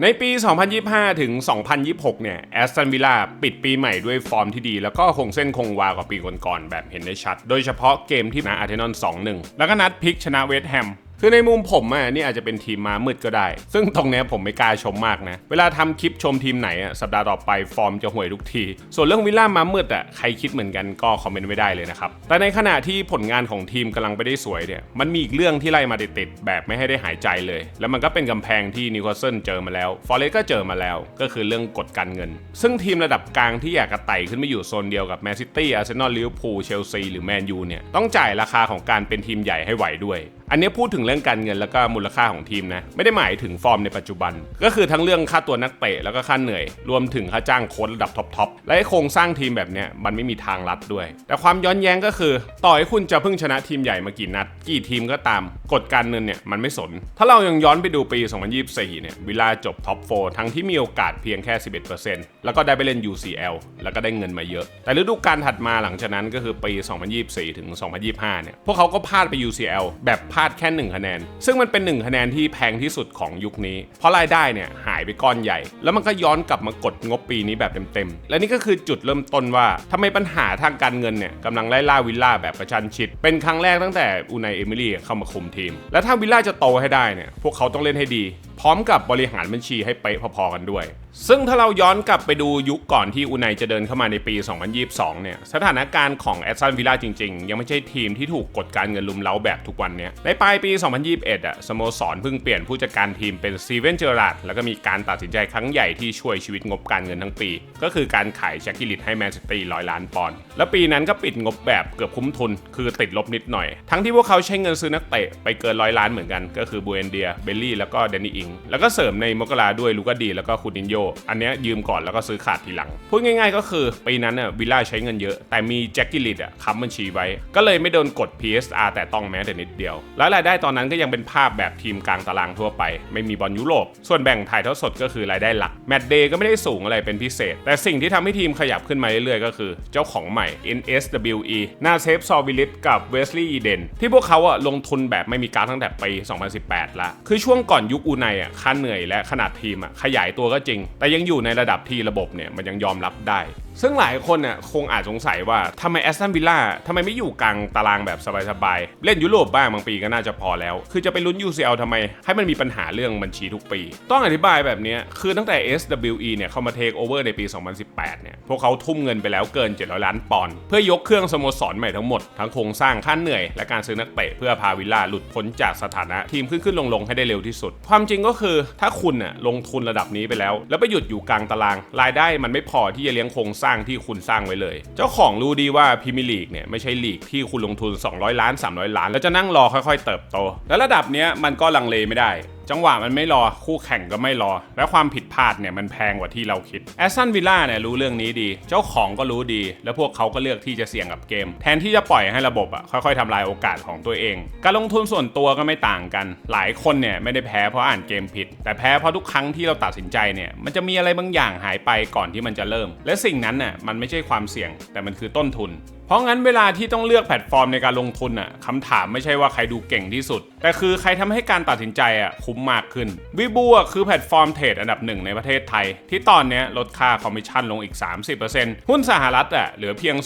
ในปี 2025 ถึง 2026 เนี่ย แอสตันวิลล่าปิดปีใหม่ด้วยฟอร์มที่ดี แล้วก็คงเส้นคงวากว่าปีก่อนๆแบบเห็นได้ชัด โดยเฉพาะเกมที่ชนะอาร์เทนอล 2-1 แล้วก็นัดพลิกชนะเวสต์แฮม คือในมุมผมอะนี่อาจจะเป็นทีมมามืดก็ได้ ซึ่งตรงเนี้ยผมไม่กล้าชมมากนะ เวลาทำคลิปชมทีมไหนอะสัปดาห์ต่อไปฟอร์มจะห่วยทุกที ส่วนเรื่องวิลล่ามามืดอะใครคิดเหมือนกันก็คอมเมนต์ไว้ได้เลยนะครับ แต่ในขณะที่ผลงานของทีมกำลังไปได้สวยเนี่ยมันมีอีกเรื่องที่ไล่มาติดๆแบบไม่ให้ได้หายใจเลย แล้วมันก็เป็นกำแพงที่นิวคาสเซิลเจอมาแล้วฟอร์เรสก็เจอมาแล้ว ก็คือเรื่องกฎการเงิน ซึ่งทีมระดับกลางที่อยากกระไต่ขึ้นมาอยู่โซนเดียวกับแมนซิตี้อาร์เซนอลลิเวอร์พูลเชลซีหรือแมนยูเนี่ยต้องจ่ายราคาของการเป็นทีมใหญ่ให้ไหวด้วย อันนี้พูดถึงเรื่องการเงินแล้วก็มูลค่าของทีมนะไม่ได้หมายถึงฟอร์มในปัจจุบัน ก็คือทั้งเรื่องค่าตัวนักเตะแล้วก็ค่าเหนื่อย รวมถึงค่าจ้างโค้ชระดับท็อปๆและโครงสร้างทีมแบบเนี้ยมันไม่มีทางลัดด้วย แต่ความย้อนแย้งก็คือ ต่อให้คุณจะเพิ่งชนะทีมใหญ่มากี่นัด กี่ทีมก็ตามกฎการเงินเนี่ยมันไม่สน ถ้าเรายังย้อนไปดูปี 2024 เนี่ยวิลล่าจบท็อป4ทั้งที่มีโอกาสเพียงแค่ 11%แล้วก็ได้ไปเล่น UCL แล้วก็ได้เงินมาเยอะ แต่ฤดูกาลถัดมาหลังจากนั้นก็คือปี 2024 ถึง 2025 เนี่ยพวกเขาก็พลาดไป UCL แบบพลาดแค่ 1 คะแนน ซึ่งมันเป็น 1 คะแนนที่แพงที่สุดของยุคนี้ เพราะรายได้เนี่ยหายไปก้อนใหญ่ แล้วมันก็ย้อนกลับมากดงบปีนี้แบบเต็มๆ และนี่ก็คือจุดเริ่มต้นว่าทำไมปัญหาทางการเงินเนี่ยกำลังไล่ล่าวิลล่าแบบประชันชิด เป็นครั้งแรกตั้งแต่อูนายเอมิลี่เข้ามาคุมทีม และถ้าวิลล่าจะโตให้ได้เนี่ยพวกเขาต้องเล่นให้ดี พร้อมกับบริหารบัญชีให้เป๊ะพอๆกันด้วย ซึ่งถ้าเราย้อนกลับไปดูยุคก่อนที่อูไนจะเดินเข้ามาในปี 2022 เนี่ย สถานการณ์ของแอตตันวิลล่าจริง ๆ ยังไม่ใช่ทีมที่ถูกกดการเงินลุมเล้าแบบทุกวันเนี้ยในปลายปี 2021 อะ สโมสรเพิ่งเปลี่ยนผู้จัดการทีมเป็นซีเวนเจอร์ราดแล้วก็มีการตัดสินใจครั้งใหญ่ที่ช่วยชีวิตงบการเงินทั้งปี ก็คือการขายแจ็คกิลิตให้แมนซิตี้ร้อยล้านปอนด์ แล้วปีนั้นก็ปิดงบแบบเกือบคุ้มทุน คือติดลบนิดหน่อย ทั้งที่พวกเขาใช้เงินซื้อนักเตะไปเกินร้อยล้านเหมือนกัน ก็คือบูเอนเดีย เบลลี่ แล้วก็เดนนี่อิง แล้วก็เสริมในมกราด้วยลูกาดีแล้วก็คูตินโยอันเนี้ยยืมก่อนแล้วก็ซื้อขาดทีหลัง พูดง่ายๆก็คือปีนั้นน่ะวิลล่าใช้เงินเยอะ แต่มีแจ็คกิลิตอะค้ำบัญชีไว้ ก็เลยไม่โดนกด PSR แต่ต้องแม้แต่นิดเดียว แล้วรายได้ตอนนั้นก็ยังเป็นภาพแบบทีมกลางตารางทั่วไป ไม่มีบอลยุโรป ส่วนแบ่งถ่ายทอดสดก็คือรายได้หลัก แมตช์เดย์ก็ไม่ได้สูงอะไรเป็นพิเศษ แต่สิ่งที่ทำให้ทีมขยับขึ้นมาเรื่อยๆก็คือ เจ้าของใหม่ NSWE นาเซฟซอวิลิตกับเวสลีย์อีเดนที่พวกเขาอะลงทุนแบบไม่มีการดตั้งแต่ปี 2018 ละ คือช่วงก่อนยุคอูไนอะค่าเหนื่อยและขนาดทีมอะขยายตัวก็จริง แต่ยังอยู่ในระดับที่ระบบเนี่ยมันยังยอมรับได้ ซึ่งหลายคนน่ะคงอาจสงสัยว่าทำไมแอสตันวิลล่าทำไมไม่อยู่กลางตารางแบบสบายๆ เล่นยุโรปบ้างบางปีก็น่าจะพอแล้ว คือจะไปลุ้น UCL ทำไม ให้มันมีปัญหาเรื่องบัญชีทุกปี ต้องอธิบายแบบนี้คือตั้งแต่ SWE เนี่ยเข้ามาเทคโอเวอร์ในปี 2018 เนี่ย พวกเขาทุ่มเงินไปแล้วเกิน 700 ล้านปอนด์เพื่อยกเครื่องสโมสรใหม่ทั้งหมด ทั้งโครงสร้างค่าเหนื่อย และการซื้อนักเตะเพื่อพาวิลล่าหลุดพ้นจากสถานะทีมขึ้นขึ้นลงลงให้ได้เร็วที่สุด ความจริงก็คือถ้าคุณน่ะลงทุนระดับนี้ไปแล้ว แล้วไปหยุดอยู่กลางตาราง รายได้มันไม่พอที่จะเลี้ยงโครงสร้างที่คุณสร้างไว้เลย เจ้าของรู้ดีว่าพรีเมียร์ลีกเนี่ยไม่ใช่ลีกที่คุณลงทุน 200 ล้าน 300 ล้าน แล้วจะนั่งรอค่อยๆ เติบโต และระดับเนี้ยมันก็ลังเลไม่ได้จังหวะมันไม่รอ คู่แข่งก็ไม่รอ และความผิดพลาดเนี่ยมันแพงกว่าที่เราคิดแอสตันวิลล่าเนี่ยรู้เรื่องนี้ดี เจ้าของก็รู้ดี แล้วพวกเขาก็เลือกที่จะเสี่ยงกับเกม แทนที่จะปล่อยให้ระบบอะค่อยๆทำลายโอกาสของตัวเอง การลงทุนส่วนตัวก็ไม่ต่างกัน หลายคนเนี่ยไม่ได้แพ้เพราะอ่านเกมผิด แต่แพ้เพราะทุกครั้งที่เราตัดสินใจเนี่ยมันจะมีอะไรบางอย่างหายไปก่อนที่มันจะเริ่ม และสิ่งนั้นน่ะมันไม่ใช่ความเสี่ยง แต่มันคือต้นทุนเพราะงั้นเวลาที่ต้องเลือกแพลตฟอร์มในการลงทุนอะคำถามไม่ใช่ว่าใครดูเก่งที่สุด แต่คือใครทำให้การตัดสินใจอะคุ้มมากขึ้นวิบูอะคือแพลตฟอร์มเทรดอันดับหนึ่งในประเทศไทย ที่ตอนนี้ลดค่าคอมมิชชั่นลงอีก 30%หุ้นสหรัฐอะเหลือเพียง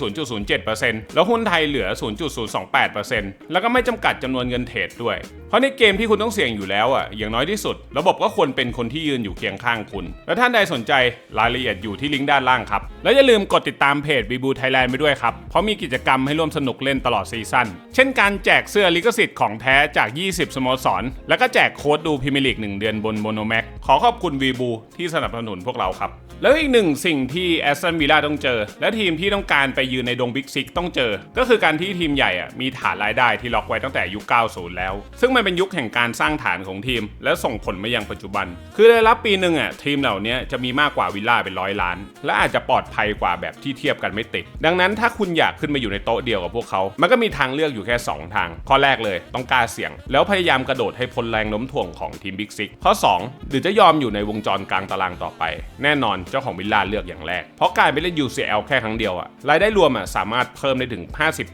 0.07%แล้วหุ้นไทยเหลือ 0.028%แล้วก็ไม่จำกัดจำนวนเงินเทรดด้วย เพราะในเกมที่คุณต้องเสี่ยงอยู่แล้วอะอย่างน้อยที่สุด ระบบก็ควรเป็นคนที่ยืนอยู่เคียงข้างคุณ แล้วท่านใดสนใจรายละเอียดอยู่ที่ลิงก์ด้านล่างครับแล้วอย่าลืมกดติดตามเพจบีบูไทยแลนด์ไปด้วยครับเพราะมีกิจกรรมให้ร่วมสนุกเล่นตลอดซีซั่นเช่นการแจกเสื้อลิขสิทธิ์ของแท้จาก 20 สโมสร แล้วก็แจกโค้ดดูพรีเมียร์ลีก1เดือนบนโมโนแม็กขอขอบคุณวีบูที่สนับสนุนพวกเราครับ แล้วอีกหนึ่งสิ่งที่แอสตันวิลล่าต้องเจอ และทีมที่ต้องการไปยืนในดงบิ๊กซิกต้องเจอ ก็คือการที่ทีมใหญ่อะมีฐานรายได้ที่ล็อกไว้ตั้งแต่ยุค 90 แล้ว ซึ่งมันเป็นยุคแห่งการสร้างฐานของทีม และส่งผลมายังปัจจุบัน คือได้รับปีหนึ่งอะทีมเหล่านี้จะมีมากกว่าวิลล่าเป็นร้อยล้าน และอาจจะปลอดภัยกว่าแบบที่เทียบกันไม่ติด ดังนั้นถ้าคุณอยากขึ้นมาอยู่ในโต๊ะเดียวกับพวกเขา มันก็มีทางเลือกอยู่แค่ 2 ทาง ข้อแรกเลยต้องกล้าเสี่ยง แล้วพยายามกระโดดให้พ้นแรงโน้มถ่วงของของทีมบิ๊กซิกข้อ 2 หรือจะยอมอยู่ในวงจรกลางตารางต่อไป แน่นอนเจ้าของวิลล่าเลือกอย่างแรก เพราะการไปเล่น UCL แค่ครั้งเดียวอะรายได้รวมอะสามารถเพิ่มได้ถึง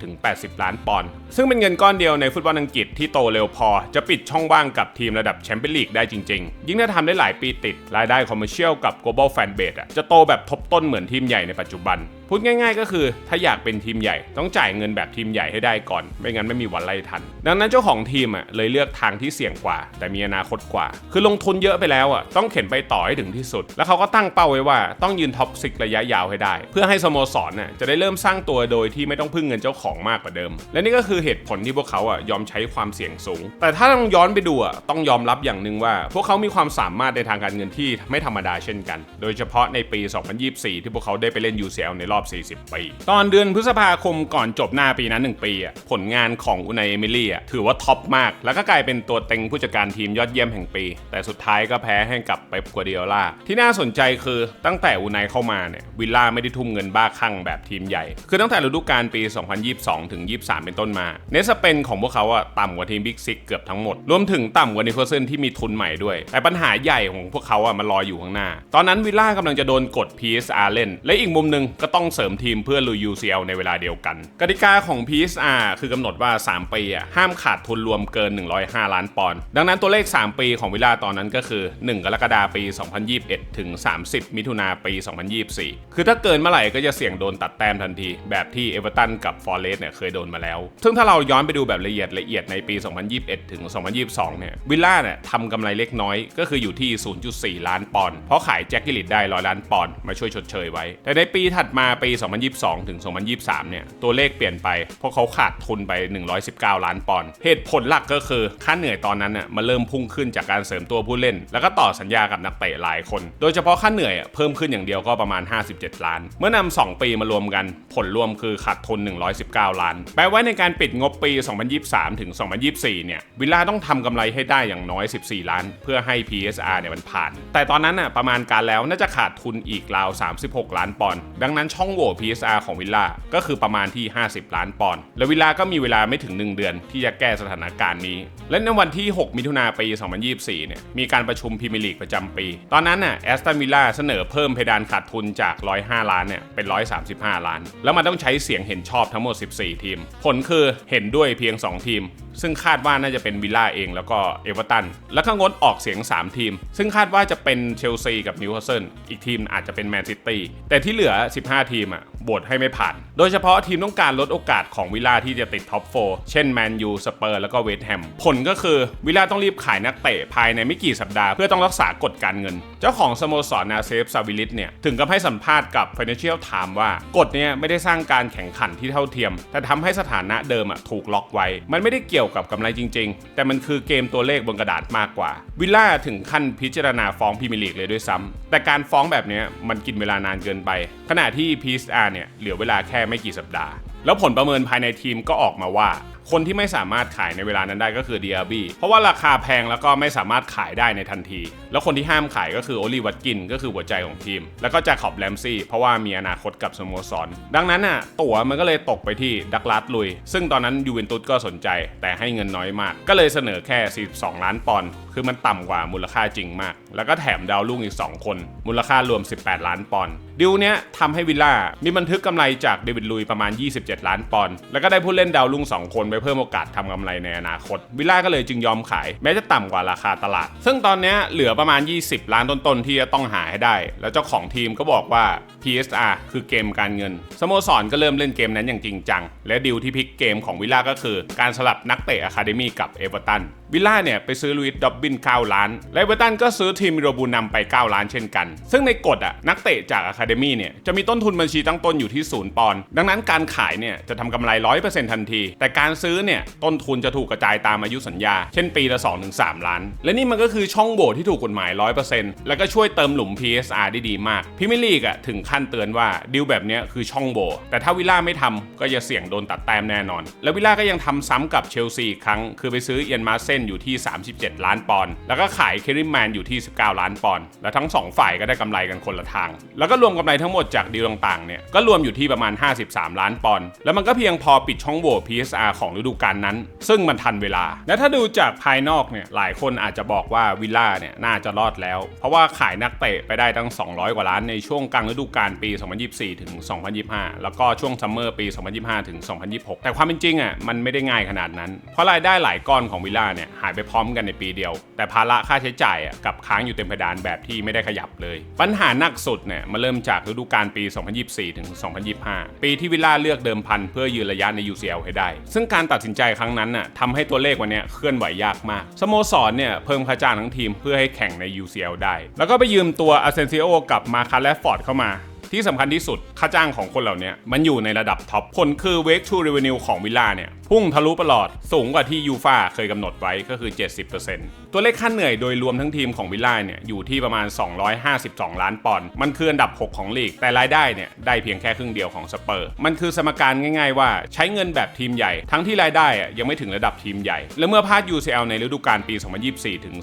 50-80 ล้านปอนด์ซึ่งเป็นเงินก้อนเดียวในฟุตบอลอังกฤษที่โตเร็วพอ จะปิดช่องว่างกับทีมระดับแชมเปี้ยนลีกได้จริง ๆ ยิ่งถ้าทำได้หลายปีติด รายได้คอมเมอร์เชียลกับ global fan base อะจะโตแบบทบต้นเหมือนทีมใหญ่ในปัจจุบัน พูดง่ายๆ ก็คือถ้าอยากเป็นทีมใหญ่ต้องจ่ายเงินแบบทีมใหญ่ให้ได้ก่อน ไม่งั้นไม่มีวันไล่ทัน ดังนั้นเจ้าของทีมอะเลยเลือกทางที่เสี่ยงกว่า แต่มีอนาคตกว่า คือลงทุนเยอะไปแล้วอะต้องเข็นไปต่อให้ถึงที่สุด แล้วเขาก็ตั้งเป้าไว้ว่าต้องยืนท็อปซิกระยะยาวให้ได้ เพื่อให้สโมสรน่ะจะได้เริ่มสร้างตัวโดยที่ไม่ต้องพึ่งเงินเจ้าของมากกว่าเดิม และนี่ก็คือเหตุผลที่พวกเขาอะยอมใช้ความเสี่ยงสูง แต่ถ้าต้องย้อนไปดูอะต้องยอมรับอย่างหนึ่งว่า พวกเขามีความสามารถในทางการเงินที่ไม่ธรรมดาเช่นกัน โดยเฉพาะในปี 2024 ที่พวกเขาได้ไปเล่น UCL ในรอบ40 ปี ตอนเดือนพฤษภาคมก่อนจบหน้าปีนั้น 1 ปีอะผลงานของอุนายเอมิลี่อะถือว่าท็อปมาก แล้วก็กลายเป็นตัวเต็งผู้จัดการทีมยอดเยี่ยมแห่งปี แต่สุดท้ายก็แพ้ให้กับเป๊ปกัวเดียล่าที่น่าสนใจคือตั้งแต่อุนายเข้ามาเนี่ยวิลล่าไม่ได้ทุ่มเงินบ้าคลั่งแบบทีมใหญ่ คือตั้งแต่ฤดูกาลปี 2022 ถึง 23 เป็นต้นมา เนสเปนของพวกเขาอะต่ำกว่าทีมบิ๊กซิกเกือบทั้งหมด รวมถึงต่ำกว่านิโคลเซนที่มีทุนใหม่ด้วย แต่ปัญหาใหญ่ของพวกเขาอะมันรออยู่ข้างหน้า ตอนนั้นวิลล่ากำลังจะโดนกด PSR เล่น และอีกมุมหนึงก็ต้องเสริมทีมเพื่อลุย UCL ในเวลาเดียวกัน กติกาของ PSR คือกำหนดว่า 3 ปีอะห้ามขาดทุนรวมเกิน 105 ล้านปอนด์ดังนั้นตัวเลข 3 ปีของวิลลาตอนนั้นก็คือ 1 กรกฎาคมปี 2021 ถึง 30 มิถุนาปี 2024 คือถ้าเกินเมื่อไหร่ก็จะเสี่ยงโดนตัดแต้มทันที แบบที่เอเวอร์ตันกับฟอร์เรสเนี่ยเคยโดนมาแล้ว ซึ่งถ้าเราย้อนไปดูแบบละเอียดละเอียดในปี 2021 ถึง 2022 เนี่ยวิลล่าเนี่ยทำกำไรเล็กน้อยก็คืออยู่ที่ 0.4 ล้านปอนด์เพราะขายแจ็คกิลิตได้ 100 ล้านปอนด์มาช่วยชดเชยไว้ แต่ในปีถัดมาปี 2022 ถึง 2023 เนี่ย ตัวเลขเปลี่ยนไป เพราะเขาขาดทุนไป 119 ล้านปอนด์ เหตุผลหลักก็คือ ค่าเหนื่อยตอนนั้นน่ะมาเริ่มพุ่งขึ้นจากการเสริมตัวผู้เล่น แล้วก็ต่อสัญญากับนักเตะหลายคน โดยเฉพาะค่าเหนื่อยเพิ่มขึ้นอย่างเดียวก็ประมาณ 57 ล้าน เมื่อนำ2ปีมารวมกัน ผลรวมคือขาดทุน 119 ล้าน แปลว่าในการปิดงบปี 2023 ถึง 2024 เนี่ย วิลล่าต้องทำกำไรให้ได้อย่างน้อย 14 ล้าน เพื่อให้ PSR เนี่ยมันผ่าน แต่ตอนนั้นน่ะประมาณการแล้วน่าจะขาดทุนอีกราว 36 ล้านปอนด์ ดังนั้นช่ององโหว่ PSR ของวิลล่าก็คือประมาณที่ 50 ล้านปอนด์และวิลล่าก็มีเวลาไม่ถึง 1 เดือนที่จะแก้สถานการณ์นี้ และในวันที่ 6 มิถุนาปี 2024 เนี่ยมีการประชุมพรีเมียร์ลีกประจำปี ตอนนั้นน่ะแอสตันวิลล่าเสนอเพิ่มเพดานขาดทุนจาก 105 ล้านเนี่ยเป็น 135 ล้าน แล้วมันต้องใช้เสียงเห็นชอบทั้งหมด 14 ทีม ผลคือเห็นด้วยเพียง 2 ทีมซึ่งคาดว่าน่าจะเป็นวิลล่าเองแล้วก็เอเวอร์ตัน แล้วก็งดออกเสียง 3 ทีม ซึ่งคาดว่าจะเป็นเชลซีกับนิวคาสเซิลอีกทีมอาจจะเป็นแมนซิตี้แต่ที่เหลือ 15 ทีมอะโหวตให้ไม่ผ่าน โดยเฉพาะทีมต้องการลดโอกาสของวิลล่าที่จะติดท็อป4เช่นแมนยูสเปอร์แล้วก็เวสต์แฮมผลก็คือวิลล่าต้องรีบขายนักเตะภายในไม่กี่สัปดาห์เพื่อต้องรักษากฎการเงิน เจ้าของสโมสรนาเซฟซาวิลิสเนี่ยถึงกับให้สัมภาษณ์กับ Financial Times ว่ากฎเนี้ยไม่ได้สร้างการแข่งขันที่เท่าเทียม แต่ทำให้สถานะเดิมอะถูกล็อกไว้ มันไม่ได้เกี่ยวกับกำไรจริง ๆ แต่มันคือเกมตัวเลขบนกระดาษมากกว่า วิลล่าถึงขั้นพิจารณาฟ้องพรีเมียร์ลีกเลยด้วยซ้ำแต่การฟ้องแบบเนี้ยมันกินเวลานานเกินไป ขณะที่ PSR เนี่ยเหลือเวลาแค่ไม่กี่สัปดาห์ แล้วผลประเมินภายในทีมก็ออกมาว่า คนที่ไม่สามารถขายในเวลานั้นได้ก็คือ d ดีเพราะว่าราคาแพงแล้วก็ไม่สามารถขายได้ในทันที แล้วคนที่ห้ามขายก็คือโอลีวัตกินก็คือหัวใจของทีม แล้วก็จาขอบแรมซี่เพราะว่ามีอนาคตกับสโมสร ดังนั้นน่ะตั๋วมันก็เลยตกไปที่ดักลาสลุย ซึ่งตอนนั้นยูเวนตุสก็สนใจ แต่ให้เงินน้อยมาก ก็เลยเสนอแค่ 42 ล้านปอนด์คือมันต่ำกว่ามูลค่าจริงมาก แล้วก็แถมดาวรุ่งอีก 2 คน มูลค่ารวม 18 ล้านปอนด์ดิวเนี้ยทำให้วิลล่ามีบันทึกกำไรจากเดวิดลุยประมาณ 27 ล้านปอนด์แล้วก็ได้ผู้เล่นดาวรุ่ง 2 คนไปเพิ่มโอกาสทำกำไรในอนาคต วิลล่าก็เลยจึงยอมขาย แม้จะต่ำกว่าราคาตลาด ซึ่งตอนเนี้ยเหลือประมาณ 20 ล้านต้นๆที่จะต้องหาให้ได้ แล้วเจ้าของทีมก็บอกว่า PSR คือเกมการเงินสโมสรก็เริ่มเล่นเกมนั้นอย่างจริงจัง และดิวที่พลิกเกมของวิลล่าก็คือ การสลับนักเตะอะคาเดมี่กับเอเวอร์ตันวิลล่าเนี่ยไปซื้อลุยส์ดอบบิน 9 ล้าน และเวอร์ตันก็ซื้อทีมมิโรบูนำไป 9 ล้านเช่นกัน ซึ่งในกฎอะนักเตะจากอะคาเดมี่เนี่ยจะมีต้นทุนบัญชีตั้งต้นอยู่ที่ศูนย์ปอนด์ดังนั้นการขายเนี่ยจะทำกำไร 100%ทันที แต่การซื้อเนี่ยต้นทุนจะถูกกระจายตามอายุสัญญา เช่นปีละ 2-3 ล้าน และนี่มันก็คือช่องโหว่ที่ถูกกฎหมาย 100%แล้วก็ช่วยเติมหลุม PSR ได้ดีมากพิมยร์ลีกอะถึงขั้นเตือนว่าดิวแบบนี้คือช่องโหว่แต่ถ้าวิลล่าไม่ทำก็จะเสี่ยงโดนตัดแต้มแน่นอน และวิลล่าก็ยังทำซ้ำกับเชลซีอีกครั้ง คือไปซื้อเอียนมาเซนอยู่ที่ 37 ล้านปอนด์แล้วก็ขายเคริมแมนอยู่ที่ 19 ล้านปอนด์แล้วทั้ง 2 ฝ่ายก็ได้กำไรกันคนละทาง แล้วก็รวมกำไรทั้งหมดจากดีลต่างๆเนี่ยก็รวมอยู่ที่ประมาณ 53 ล้านปอนด์แล้วมันก็เพียงพอปิดช่องโหว่ PSR ของฤดูกาลนั้น ซึ่งมันทันเวลา และถ้าดูจากภายนอกเนี่ยหลายคนอาจจะบอกว่าวิลล่าเนี่ยน่าจะรอดแล้ว เพราะว่าขายนักเตะไปได้ตั้ง 200 กว่าล้านในช่วงกลางฤดูกาลปี 2024 ถึง 2025 แล้วก็ช่วงซัมเมอร์ปี 2025 ถึง 2026 แต่ความเป็นจริงอะมันไม่ได้ง่ายขนาดนั้น เพราะรายได้หลายก้อนของวิลล่าเนี่ยหายไปพร้อมกันในปีเดียวแต่ภาระค่าใช้จ่ายกับค้างอยู่เต็มเพดานแบบที่ไม่ได้ขยับเลย ปัญหาหนักสุดเนี่ยมาเริ่มจากฤดูกาลปี 2024 ถึง 2025 ปีที่วิลล่าเลือกเดิมพันเพื่อยืนระยะใน UCL ให้ได้ ซึ่งการตัดสินใจครั้งนั้นน่ะทำให้ตัวเลขวันนี้เคลื่อนไหวยากมาก สโมสรเนี่ยเพิ่มค่าจ้างทั้งทีมเพื่อให้แข่งใน UCL ได้ แล้วก็ไปยืมตัวอาเซนซิโอกับมาคาแลฟอร์ดเข้ามา ที่สำคัญที่สุด ค่าจ้างของคนเหล่านี้มันอยู่ในระดับท็อปผลคือ Wake to Revenue ของวิลล่าเนี่ย พุ่งทะลุประหลอดสูงกว่าที่ยูฟาเคยกำหนดไว้ก็คือ 70%ตัวเลขค่าเหนื่อยโดยรวมทั้งทีมของวิลล่าเนี่ยอยู่ที่ประมาณ 252 ล้านปอนด์มันคืออันดับ 6 ของลีก แต่รายได้เนี่ยได้เพียงแค่ครึ่งเดียวของสเปอร์ มันคือสมการง่ายๆว่าใช้เงินแบบทีมใหญ่ ทั้งที่รายได้อะยังไม่ถึงระดับทีมใหญ่ และเมื่อพลาด UCL ในฤดูกาลปี 2024 ถึง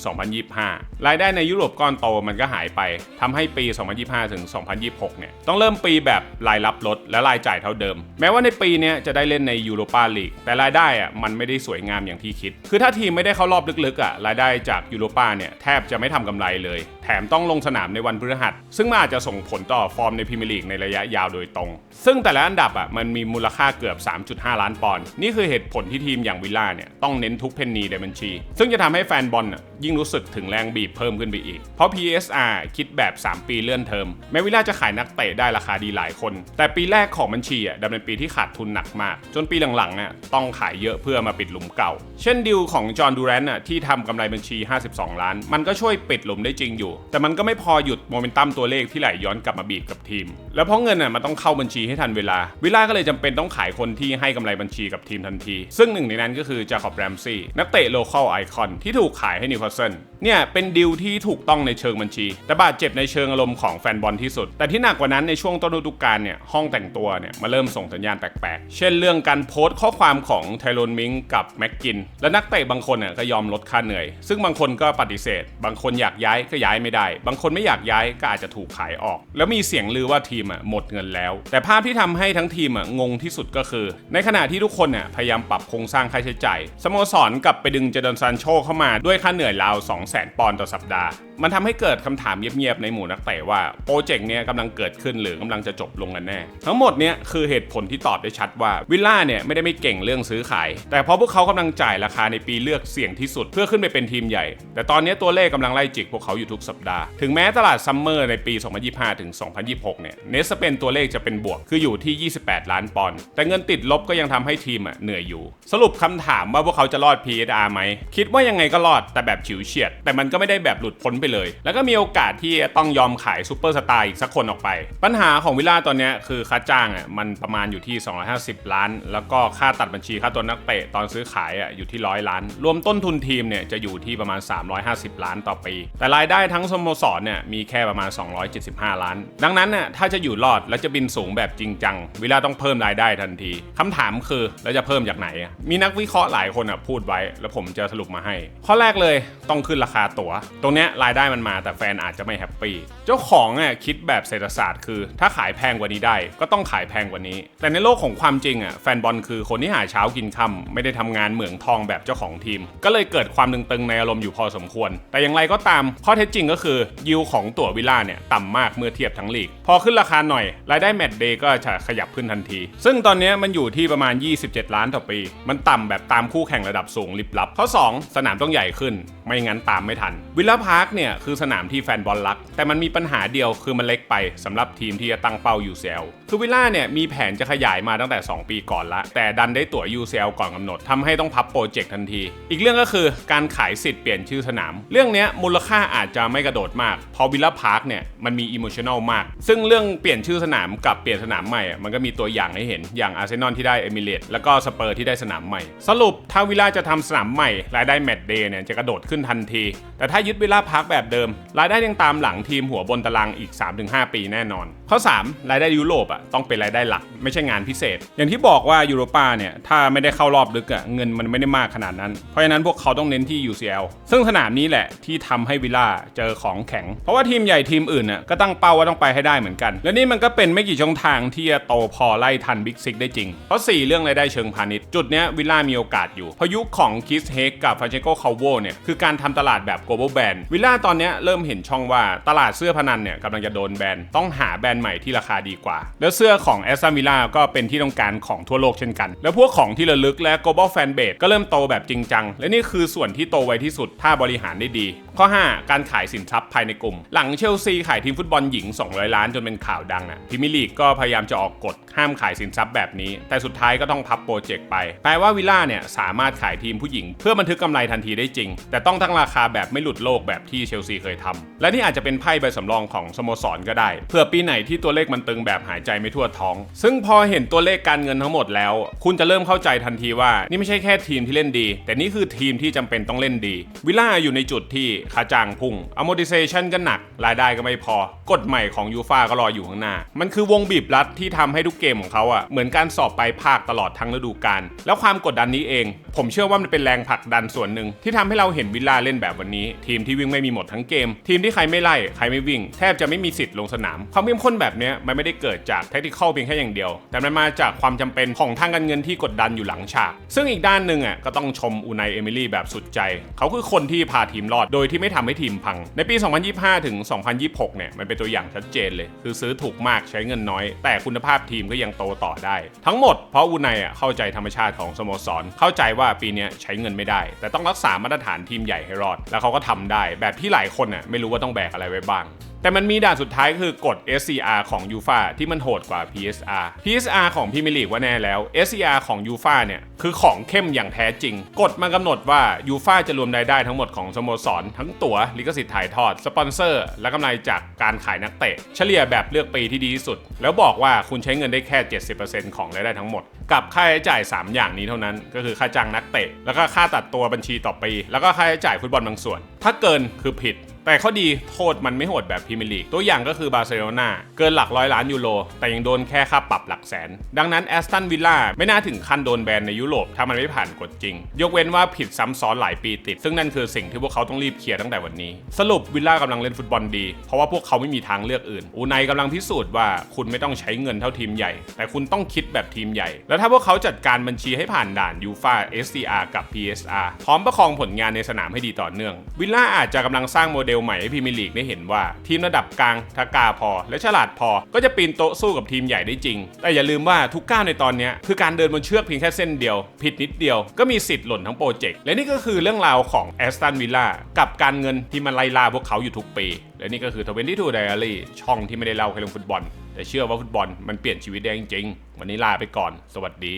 2025 รายได้ในยุโรปก้อนโตมันก็หายไปทำให้ปี 2025 ถึง 2026 เนี่ยต้องเริ่มปีแบบรายรับลดและรายจ่ายเท่าเดิม แม้ว่าในปีนี้จะได้เล่นในยูโรปาลีกแต่รายได้อะมันไม่ได้สวยงามอย่างที่คิด คือถ้าทีมไม่ได้เข้ารอบลึกๆอะรายได้จากยูโรปาเนี่ยแทบจะไม่ทำกำไรเลย ถมต้องลงสนามในวันพฤหัส ซึ่งมันอาจจะส่งผลต่อฟอร์มในพรีเมียร์ลีกในระยะยาวโดยตรง ซึ่งแต่ละอันดับอะมันมีมูลค่าเกือบ 3.5 ล้านปอนด์นี่คือเหตุผลที่ทีมอย่างวิลล่าเนี่ยต้องเน้นทุกเพนนีในบัญชี ซึ่งจะทำให้แฟนบอลน่ะยิ่งรู้สึกถึงแรงบีบเพิ่มขึ้นไปอีก เพราะ PSR คิดแบบ 3 ปีเลื่อนเทอมแม้วิลล่าจะขายนักเตะได้ราคาดีหลายคน แต่ปีแรกของบัญชีอะดำเนินปีที่ขาดทุนหนักมาก จนปีหลังๆอะต้องขายเยอะเพื่อมาปิดหลุมเก่า เช่นดิวของจอห์นดูแรนต์อะที่ทำกำไรบัญชี 52 ล้าน มันก็ช่วยปิดหลุมได้จริงอยู่แต่มันก็ไม่พอหยุดโมเมนตัมตัวเลขที่ไหลย้อนกลับมาบีบกับทีม แล้วเพราะเงินอะมันต้องเข้าบัญชีให้ทันเวลา วิลล่าก็เลยจำเป็นต้องขายคนที่ให้กำไรบัญชีกับทีมทันที ซึ่งหนึ่งในนั้นก็คือจาคอบแรมซี่นักเตะโลเคอลไอคอนที่ถูกขายให้นิวคาสเซิลเนี่ยเป็นดิวที่ถูกต้องในเชิงบัญชี แต่บาดเจ็บในเชิงอารมณ์ของแฟนบอลที่สุด แต่ที่หนักกว่านั้นในช่วงต้นฤดูกาลเนี่ยห้องแต่งตัวเนี่ยมาเริ่มส่งสัญญาณแปลกๆ เช่นเรื่องการโพสต์ข้อความของไทโรนมิงกับแม็กกิน และนักเตะบางคนเนี่ยก็ยอมลดค่าเหนื่อย ซึ่งบางคนก็ปฏิเสธ บางคนอยากย้ายก็ย้ายไม่ได้ บางคนไม่อยากย้ายก็อาจจะถูกขายออก แล้วมีเสียงลือว่าทีมอะหมดเงินแล้ว แต่ภาพที่ทำให้ทั้งทีมอะงงที่สุดก็คือ ในขณะที่ทุกคนเนี่ยพยายามปรับโครงสร้างค่าใช้จ่ายสโมสรกลับไปดึงเจดอนซานโชเข้ามาด้วยค่าเหนื่อยราว 2 0 0 0 0ปอนด์ต่อสัปดาห์มันทำให้เกิดคำถามเงียบๆในหมู่นักเตะว่าโปรเจกต์เนี้ยกำลังเกิดขึ้นหรือกำลังจะจบลงกันแน่ ทั้งหมดเนี้ยคือเหตุผลที่ตอบได้ชัดว่าวิลล่าเนี่ยไม่ได้ไม่เก่งเรื่องซื้อขาย แต่เพราะพวกเขากำลังจ่ายราคาในปีเลือกเสี่ยงที่สุดเพื่อขึ้นไปเป็นทีมใหญ่ แต่ตอนนี้ตัวเลขกำลังไล่จิกพวกเขาอยู่ทุกสัปดาห์ ถึงแม้ตลาดซัมเมอร์ในปี 2025 ถึง 2026 เนี่ยเนสเป็นตัวเลขจะเป็นบวกคืออยู่ที่ 28 ล้านปอนด์แต่เงินติดลบก็ยังทำให้ทีมอะเหนื่อยอยู่ สรุปคำถามว่าพวกเขาจะรอด PSR ไหม คิดว่ายังไงก็รอดแต่แบบฉิวเฉียด แต่มันก็ไม่ได้แบบหลุดพ้นไปเลย แล้วก็มีโอกาสที่ต้องยอมขายซูเปอร์สตาร์อีกสักคนออกไป ปัญหาของวิลล่าตอนนี้คือค่าจ้างอะมันประมาณอยู่ที่ 250 ล้าน แล้วก็ค่าตัดบัญชีค่าตัวนักเตะตอนซื้อขายอะอยู่ที่ร้อยล้าน รวมต้นทุนทีมเนี่ยจะอยู่ที่ประมาณ 350 ล้านต่อปี แต่รายได้ทั้งทั้งสโมสรเนี่ยมีแค่ประมาณ 275 ล้าน ดังนั้นน่ะถ้าจะอยู่รอดและจะบินสูงแบบจริงจังวิลล่าต้องเพิ่มรายได้ทันทีคำถามคือแล้วจะเพิ่มจากไหน มีนักวิเคราะห์หลายคนอะพูดไว้ แล้วผมจะสรุปมาให้ ข้อแรกเลยต้องขึ้นราคาตั๋ว ตรงเนี้ยรายได้มันมาแต่แฟนอาจจะไม่แฮปปี้เจ้าของอะคิดแบบเศรษฐศาสตร์คือ ถ้าขายแพงกว่านี้ได้ ก็ต้องขายแพงกว่านี้ แต่ในโลกของความจริงอะแฟนบอลคือคนที่หาเช้ากินค่ำไม่ได้ทำงานเหมืองทองแบบเจ้าของทีม ก็เลยเกิดความตึงๆในอารมณ์อยู่พอสมควร แต่อย่างไรก็ตามข้อเท็จจริงก็คือยิวของตั๋ววิลล่าเนี่ยต่ำมากเมื่อเทียบทั้งลีก พอขึ้นราคาหน่อย รายได้แมตช์เดย์ก็จะขยับขึ้นทันที ซึ่งตอนนี้มันอยู่ที่ประมาณ 27 ล้านต่อปี มันต่ำแบบตามคู่แข่งระดับสูงลิบลับข้อ2สนามต้องใหญ่ขึ้น ไม่งั้นตามไม่ทัน วิลล่าพาร์คเนี่ยคือสนามที่แฟนบอลรัก แต่มันมีปัญหาเดียวคือมันเล็กไปสำหรับทีมที่จะตั้งเป้า UCL คือวิลล่าเนี่ยมีแผนจะขยายมาตั้งแต่ 2 ปีก่อนละ แต่ดันได้ตั๋ว UCL ก่อนกำหนดทำให้ต้องพับโปรเจกต์ทันที อีกเรื่องก็คือการขายสิทธิ์เปลี่ยนชื่อสนาม เรื่องนี้มูลค่าอาจจะไม่กระโดดมากเพราะวิลล่าพาร์คเนี่ยมันมีอิโมชั่น a ลมาก ซึ่งเรื่องเปลี่ยนชื่อสนามกับเปลี่ยนสนามใหม่อะมันก็มีตัวอย่างให้เห็นอย่างอาร์เซนอลที่ได้เอมิเรตแล้วก็สเปอร์ที่ได้สนามใหม่ สรุปถ้าวิลล่าจะทำสนามใหม่รายได้แมตช์เดย์เนี่ยจะกระโดดขึ้นนทันที แต่ถ้ายึดวิลล่าพาร์คแบบเดิม รายได้ยังตามหลังทีมหัวบนตารางอีก 3-5 ปีแน่นอน ข้อ 3 รายได้ยุโรปอะต้องเป็นรายได้หลัก ไม่ใช่งานพิเศษ อย่างที่บอกว่ายูโรปาเนี่ยถ้าไม่ได้เข้ารอบลึกอะเงินมันไม่ได้มากขนาดนั้น เพราะฉะนั้นพวกเขาต้องเน้นที่ UCL ซึ่งสนามนี้แหละที่ทำให้วิลล่าเจอของแข็ง เพราะว่าทีมใหญ่ทีมอื่นน่ะก็ตั้งเป้าว่าต้องไปให้ได้เหมือนกัน และนี่มันก็เป็นไม่กี่ช่องทางที่จะโตพอไล่ทันบิ๊กซิกได้จริง เพราะ 4 เรื่องรายได้เชิงพาณิชย์จุดเนี้ยวิลล่ามีโอกาสอยู่พายุของคิสเฮกกับฟาเชโกคาโวเนี่ยคือการการทำตลาดแบบ global brand วิลล่าตอนนี้เริ่มเห็นช่องว่าตลาดเสื้อพนันเนี่ยกำลังจะโดนแบนต้องหาแบรนด์ใหม่ที่ราคาดีกว่า แล้วเสื้อของแอสตันวิลล่าก็เป็นที่ต้องการของทั่วโลกเช่นกัน แล้วพวกของที่ระลึกและ global fan base ก็เริ่มโตแบบจริงจัง และนี่คือส่วนที่โตไวที่สุดถ้าบริหารได้ดี ข้อ 5 การขายสินทรัพย์ภายในกลุ่ม หลังเชลซีขายทีมฟุตบอลหญิง 200 ล้านจนเป็นข่าวดังอะพิมิลีกก็พยายามจะออกกฎห้ามขายสินทรัพย์แบบนี้ แต่สุดท้ายก็ต้องพับโปรเจกต์ไปแปลว่าวิลล่าเนี่ยสามารถขายทีมผู้หญิง เพื่อบันทึกกำไรทันทีได้จริงแต่ต้องทั้งราคาแบบไม่หลุดโลกแบบที่เชลซีเคยทำและนี่อาจจะเป็นไพ่ใบสำรองของสโมสรก็ได้เผื่อปีไหนที่ตัวเลขมันตึงแบบหายใจไม่ทั่วท้อง ซึ่งพอเห็นตัวเลขการเงินทั้งหมดแล้ว คุณจะเริ่มเข้าใจทันทีว่านี่ไม่ใช่แค่ทีมที่เล่นดี แต่นี่คือทีมที่จำเป็นต้องเล่นดี วิลล่าอยู่ในจุดที่ค่าจ้างพุ่ง amortization ก็หนัก รายได้ก็ไม่พอกฎใหม่ของยูฟาก็รออยู่ข้างหน้า มันคือวงบีบรัดที่ทำให้ทุกเกมของเขาอะเหมือนการสอบไปลายภาคตลอดทั้งฤดูกาลแล้วความกดดันนี้เอง ผมเชื่อว่ามันเป็นแรงผลักดันส่วนหนึ่งที่ทำให้เราเห็นวิลล่าเล่นแบบวันนี้ ทีมที่วิ่งไม่มีหมดทั้งเกม ทีมที่ใครไม่ไล่ใครไม่วิ่ง แทบจะไม่มีสิทธิ์ลงสนาม ความเข้มข้นแบบนี้มันไม่ได้เกิดจากแทคติคอลเพียงแค่อย่างเดียว แต่มันมาจากความจำเป็นของทางการเงินที่กดดันอยู่หลังฉาก ซึ่งอีกด้านหนึ่งอะก็ต้องชมอูไนเอมิลี่แบบสุดใจ เขาคือคนที่พาทีมรอดโดยที่ไม่ทำให้ทีมพัง ในปี 2025 ถึง 2026 เนี่ยมันเป็นตัวอย่างชัดเจนเลย คือซื้อถูกมากใช้เงินน้อย แต่คุณภาพทีมก็ยังโตต่อได้ ทั้งหมดเพราะอูไนอะเข้าใจธรรมชาติของสโมสร เข้าใจว่าปีนี้ใช้เงินไม่ได้ แต่ต้องรักษามาตรฐานทีมใหญ่ให้รอด แล้วเขาก็ทำได้ แบบที่หลายคนน่ะไม่รู้ว่าต้องแบกอะไรไว้บ้าง แต่มันมีด่านสุดท้ายคือกฎ SCR ของ u f a ที่มันโหดกว่า PSR PSR ของพ r ี m e r ลีกว่าแน่แล้ว SCR ของ u f a เนี่ยคือของเข้มอย่างแท้จริง กฎมันกำหนดว่า u f a จะรวมรายได้ทั้งหมดของสโมสร ทั้งตั๋วลิขสิทธิ์ถ่ายทอด สปอนเซอร์ และกำไรจากการขายนักเตะ เฉลี่ยแบบเลือกปีที่ดีที่สุด แล้วบอกว่าคุณใช้เงินได้แค่ 70%ของรายได้ทั้งหมด กับค่าใช้จ่าย 3 อย่างนี้เท่านั้น ก็คือค่าจ้างนักเตะ แล้วก็ค่าตัดตัวบัญชีต่อปี แล้วก็ค่าใช้จ่ายฟุตบอลบางส่วนถ้าเกินคือผิด แต่ข้อดีโทษมันไม่โหดแบบพรีเมียร์ลีก ตัวอย่างก็คือบาร์เซโลนาเกินหลักร้อยล้านยูโร แต่ยังโดนแค่ค่าปรับหลักแสน ดังนั้นแอสตันวิลล่าไม่น่าถึงขั้นโดนแบนในยุโรปถ้ามันไม่ผ่านกฎจริง ยกเว้นว่าผิดซ้ำซ้อนหลายปีติด ซึ่งนั่นคือสิ่งที่พวกเขาต้องรีบเคลียร์ตั้งแต่วันนี้ สรุปวิลล่ากำลังเล่นฟุตบอลดี เพราะว่าพวกเขาไม่มีทางเลือกอื่น อูไนกำลังพิสูจน์ว่าคุณไม่ต้องใช้เงินเท่าทีมใหญ่ แต่คุณต้องคิดแบบทีมใหญ่ แล้วถ้าพวกเขาจัดการบัญชีให้ผ่านด่านยูฟา SCR กับ PSR พร้อมประคองผลงานในสนามให้ดีต่อเนื่องวิลล่าอาจจะกำลังสร้างโมเดลใหม่ให้พรีเมียร์ลีกได้เห็นว่า ทีมระดับกลางถ้ากาพอ และฉลาดพอ ก็จะปีนโต๊ะสู้กับทีมใหญ่ได้จริง แต่อย่าลืมว่าทุกก้าวในตอนนี้คือการเดินบนเชือกเพียงแค่เส้นเดียว ผิดนิดเดียวก็มีสิทธิ์หล่นทั้งโปรเจกต์และนี่ก็คือเรื่องราวของแอสตันวิลล่ากับการเงินที่มันไล่ล่าพวกเขาอยู่ทุกปี และนี่ก็คือ22 Diary ช่องที่ไม่ได้เล่าแค่เรื่องฟุตบอล แต่เชื่อว่าฟุตบอลมันเปลี่ยนชีวิตได้จริงๆวันนี้ลาไปก่อน สวัสดี